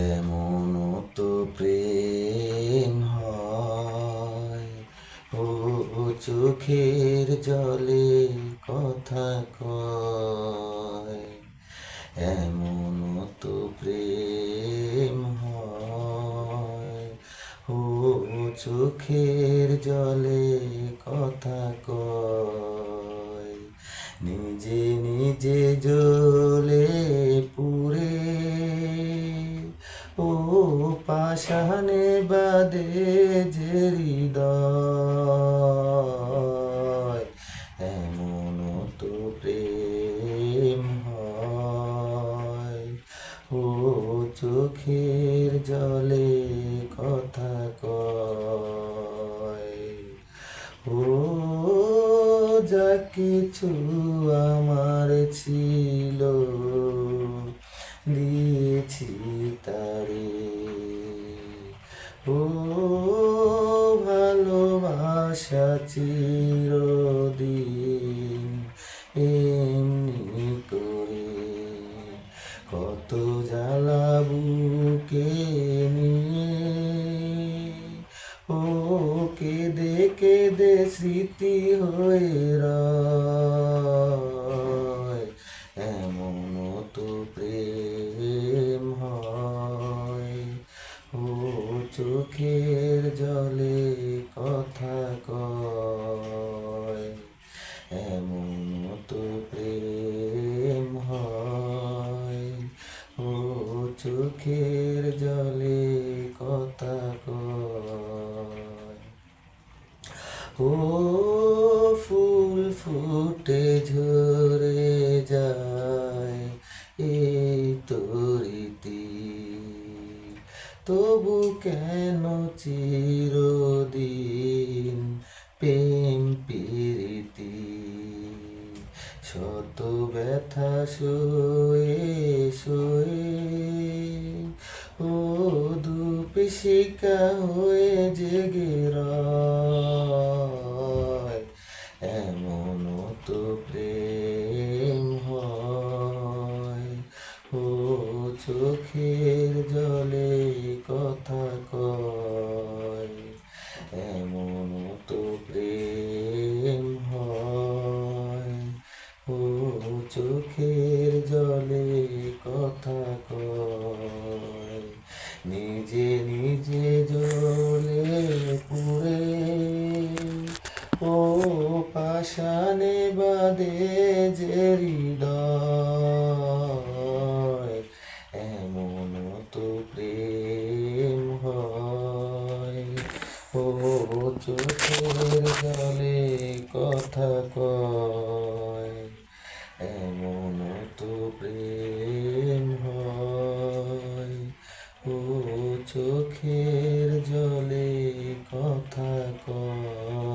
এমন তো প্রেম ও চোখের জলে কথা কয়। এমন তো প্রেম হয়, ও চোখের জলে কথা কয়। নিজে নিজে জ্বলে পুরে ও পাশানে বাদে যে হৃদয়, এমন তো প্রেম হয়। ও চোখের জলে যা কিছু আমার ছিল দিয়েছি তারে। ও ভালোবাসা চিরদিন এমনি করে কত জ্বালা বুকে কেঁদে স্মৃতি হয়ে রয়। এমন তো প্রেম হয়। ও চোখের জলে কথা কয়। এমন তো প্রেম হয়। ও চোখের জলে ও ফুল ফুটে ঝরে যায় এই তরিতি। তবু কেন চিরদিন প্রেম প্রীতি? শত ব্যথা সয়ে সয়ে ও দুপিসিকা হয়ে জেগে রয় চোখের জলে কথা কয়, এমন তো প্রেম হয়। ও চোখের জলে কথা কয়, নিজে নিজে জলে পুরে ও পাশানে বাদে যে হৃদয় চোখের জলে কথা কয় এমন তো প্রেম হয়। ও চোখের জলে কথা কয়।